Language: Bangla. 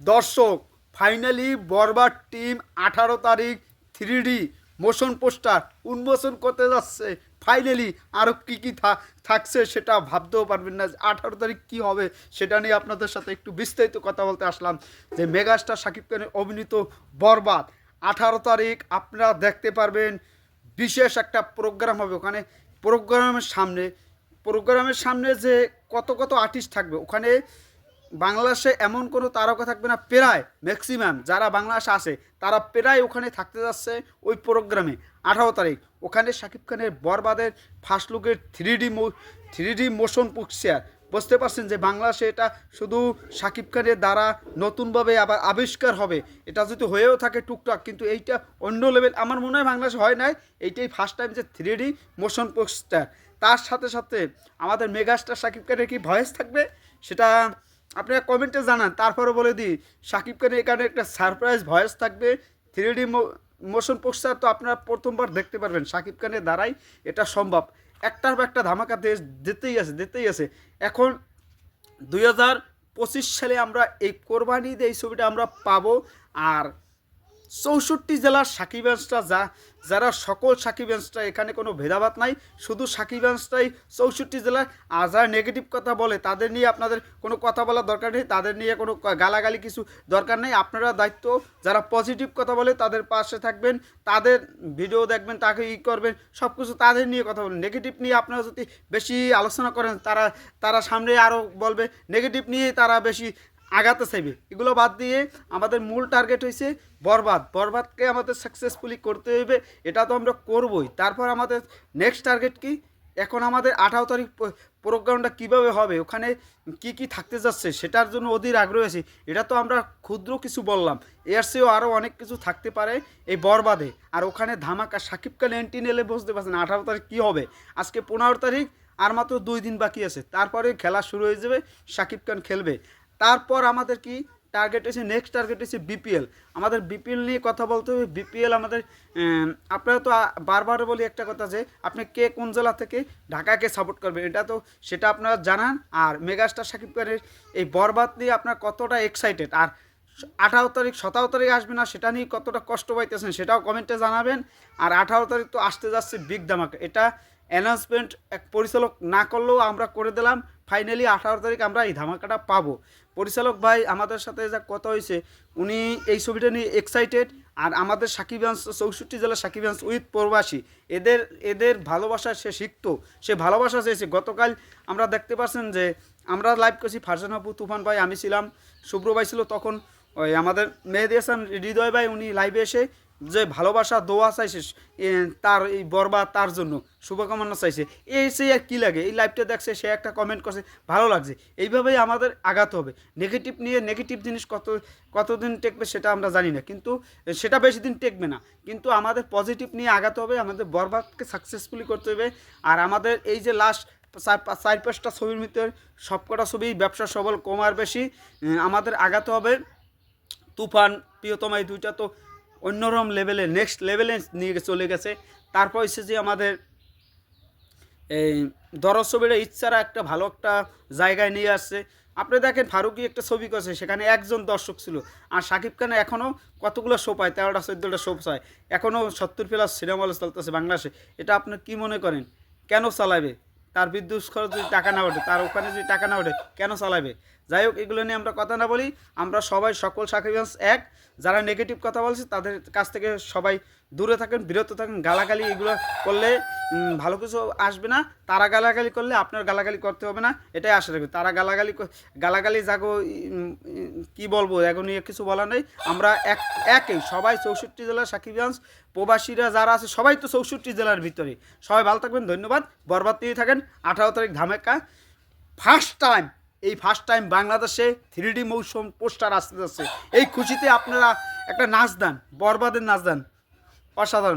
দর্শক ফাইনালি বরবার টিম আঠারো তারিখ থ্রি ডি মোশন পোস্টার উন্মোচন করতে যাচ্ছে। ফাইনালি আরও কী কী থাকছে সেটা ভাবতেও পারবেন না। আঠারো তারিখ কী হবে সেটা নিয়ে আপনাদের সাথে একটু বিস্তারিত কথা বলতে আসলাম। যে মেগাস্টার শাকিব খানের অভিনীত বরবাদ, আঠারো তারিখ আপনারা দেখতে পারবেন বিশেষ একটা প্রোগ্রাম হবে। ওখানে প্রোগ্রামের সামনে প্রোগ্রামের সামনে যে কত কত আর্টিস্ট থাকবে, ওখানে বাংলাদেশে এমন কোনো তারকা থাকবে না, প্রায় ম্যাক্সিমাম যারা বাংলাদেশে আসে তারা প্রায় ওখানে থাকতে যাচ্ছে ওই প্রোগ্রামে আঠারো তারিখ। ওখানে শাকিব খানের বরবাদের ফার্স্ট লুকের three D three D motion picture বুঝতে পারছেন যে বাংলাদেশে এটা শুধু শাকিব খানের দ্বারা নতুনভাবে আবার আবিষ্কার হবে। এটা যদি হয়েও থাকে টুকটাক, কিন্তু এইটা অন্য লেভেল আমার মনে হয় বাংলাদেশে হয় নাই। এইটাই ফার্স্ট টাইম যে থ্রি ডি মোশন পোস্টার তার সাথে সাথে আমাদের মেগাস্টার শাকিব খানের কি ভয়েস থাকবে? সেটা আপনারা কমেন্টে জানান, তারপরে বলে দিই, সাকিব খানের এখানে একটা সারপ্রাইজ ভয়েস থাকবে থ্রি ডি মোশন পোস্টার তো আপনারা প্রথমবার দেখতে পারবেন, সাকিব খানের দ্বারাই এটা সম্ভব। একটার বা একটা ধামাকা দেশ দিতেই আছে দিতেই আছে। এখন দুই হাজার পঁচিশ সালে আমরা এই কোরবানি দিয়ে এই ছবিটা আমরা পাবো, আর চৌষট্টি জেলার সাকিবাঞ্জটা যা, যারা সকল সাকিবাঞ্জটা এখানে কোনো ভেদাভাত নাই। শুধু সাকিবাঞ্জটাই চৌষট্টি জেলায় আর যারা নেগেটিভ কথা বলে, তাদের নিয়ে আপনাদের কোনো কথা বলার দরকার নেই, তাদের নিয়ে কোনো গালাগালি কিছু দরকার নেই। আপনারা দায়িত্ব, যারা পজিটিভ কথা বলে, তাদের পাশে থাকবেন, তাদের ভিডিও দেখবেন, তাকে ই করবেন সব কিছু তাদের নিয়ে কথা বলবেন। নেগেটিভ নিয়ে আপনারা যদি বেশি আলোচনা করেন, তারা তারা সামনে আরও বলবে নেগেটিভ নিয়েই তারা বেশি আগাতে চাইবে। এগুলো বাদ দিয়ে আমাদের মূল টার্গেট হয়েছে বরবাদ। বরবাদকে আমাদের সাকসেসফুলি করতে হইবে, এটা তো আমরা করবই। তারপর আমাদের নেক্সট টার্গেট কি? এখন আমাদের আঠারো তারিখ প্রোগ্রামটা কীভাবে হবে? ওখানে কি কি থাকতে যাচ্ছে? সেটার জন্য অধীর আগ্রহ আছি। এটা তো আমরা ক্ষুদ্র কিছু বললাম। এর চেয়েও আরও অনেক কিছু থাকতে পারে এই বরবাদে। আর ওখানে ধামাকা সাকিব খান এন্ট্রি নিলে বুঝতে পারছেন আঠারো তারিখ কী হবে। আজকে পনেরো তারিখ, আর মাত্র দুই দিন বাকি আছে। তারপরে খেলা শুরু হয়ে যাবে, সাকিব খান খেলবে। তারপর আমাদের কি টার্গেট হচ্ছে নেক্সট টার্গেট হচ্ছে বিপিএল আমাদের বিপিএল নিয়ে কথা বলতে হবে। বিপিএল আমাদের আপনারা তো বারবার বলি একটা কথা যে, আপনি কে কোন জেলা থেকে ঢাকাকে সাপোর্ট করবেন? এটা তো সেটা আপনারা জানান। আর মেগাস্টার সাকিব খানের এই বরবাদ নিয়ে আপনার কতটা এক্সাইটেড আর আঠারো তারিখ, সতেরো তারিখ আসবে না, সেটা নিয়ে কতটা কষ্ট পাইতেছেন সেটাও কমেন্টে জানাবেন। আর আঠারো তারিখ তো আসতে যাচ্ছে বিগ ধামাকা। এটা অ্যানাউন্সমেন্ট এক পরিচালক না করলেও আমরা করে দিলাম। ফাইনালি আঠারো তারিখ আমরা এই ধামাকাটা পাবো। পরিচালক ভাই আমাদের সাথে যা কথা হয়েছে, উনি এই ছবিটা নিয়ে এক্সাইটেড আর আমাদের সাকিবাঞ্জ চৌষট্টি জেলার সাকিবাঞ্জ উইথ প্রবাসী, এদের এদের ভালোবাসা সে শিখতো সে ভালোবাসা চেয়েছে। গতকাল আমরা দেখতে পাচ্ছেন যে, আমরা লাইভ করছি ফারজান আপু তুফান ভাই, আমি ছিলাম শুভ্র ভাই ছিল তখন, ওই আমাদের মেহেদি হাসান, হৃদয় ভাই, উনি লাইভে এসে যে ভালোবাসা, দোয়া চাইছে তার এই বরবাদ তার জন্য। শুভকামনা চাইছে। এই সে আর কী লাগে? এই লাইভটা দেখছে, সে একটা কমেন্ট করছে, ভালো লাগছে। এইভাবেই আমাদের আগাতে হবে। নেগেটিভ নিয়ে নেগেটিভ জিনিস কত, কতদিন টেকবে সেটা আমরা জানি না। কিন্তু সেটা বেশি দিন টেকবে না। কিন্তু আমাদের পজিটিভ নিয়ে আগাতে হবে, আমাদের বরবাদকে সাকসেসফুলি করতে হবে। আর আমাদের এই যে লাস্ট চার পাঁচটা ছবির ভিতরে সবকটা ছবি ব্যবসা সবল কমার বেশি আমাদের আগাতে হবে। তুফান, প্রিয়তমা, এই দুইটা তো অন্যরকম লেভেলে নেক্সট লেভেলে নিয়ে চলে গেছে। তারপর হচ্ছে যে আমাদের এই দরজ ইচ্ছারা একটা ভালো একটা জায়গায় নিয়ে আসছে। আপনি দেখেন ফারুকি একটা ছবি করছে, সেখানে একজন দর্শক ছিল। আর শাকিব খান এখনও কতগুলো শো পায়? তেরোটা, চোদ্দোটা শো পায় এখনও সত্তর প্লাস সিনেমা হল চলতেছে বাংলাদেশে। এটা আপনি কি মনে করেন? কেন চালাবে? তার বিদ্যুৎ খরচ যদি টাকা না ওঠে, তার ওখানে যদি টাকা না ওঠে, কেন চালাবে? যাই হোক এগুলো নিয়ে আমরা কথা না বলি। আমরা সবাই সকল সাকিবান্স এক। যারা নেগেটিভ কথা বলছে তাদের কাছ থেকে সবাই দূরে থাকেন বিরত থাকেন। গালাগালি এগুলো করলে ভালো কিছু আসবে না। তারা গালাগালি করলে আপনার গালাগালি করতে হবে না। এটাই আশা রাখবে তারা গালাগালি গালাগালি উম, কি বলব এখন কিছু বলা নেই। আমরা এক একই। সবাই চৌষট্টি জেলার সাকিবাঞ্জ প্রবাসীরা যারা আছে সবাই তো চৌষট্টি জেলার ভিতরে। সবাই ভালো থাকবেন ধন্যবাদ। বরবাদ দিয়ে থাকেন। আঠারো তারিখ ধামেকা। ফার্স্ট টাইম এই ফার্স্ট টাইম বাংলাদেশে থ্রি ডি মৌসুম পোস্টার আসতে যাচ্ছে এই খুশিতে আপনারা একটা নাচ দেন, বরবাদের নাচ দেন। অসাধারণ।